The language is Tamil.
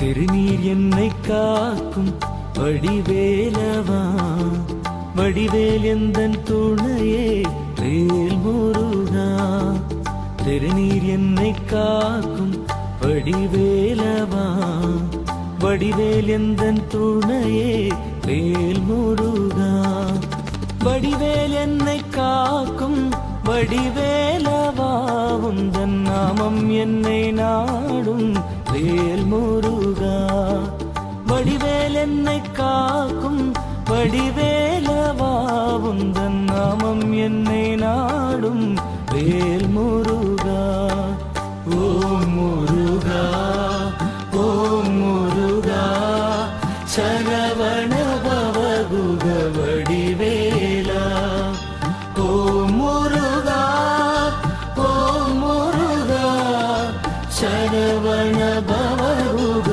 திருநீர் என்னை காக்கும் வடிவேலவா? வடிவேல் எந்தன் துணையே? வேல் முருகா? திருநீர் என்னை காக்கும் வடிவேலவா? வடிவேல் எந்தன் துணையே? வேல் முருகா? வடிவேல் என்னை காக்கும் வடிவேலவா? உந்தன் நாமம் என்னை நாடும் மேல் என்னை காக்கும் வடிவேலவாவும் தன் நாமம் என்னை நாடும் வேல் முருகா ஓம் முருகா ஓம் முருகா சரவண பவகுக வடிவேலா. ஓம் முருகா ஓம் முருகா சரவண பவ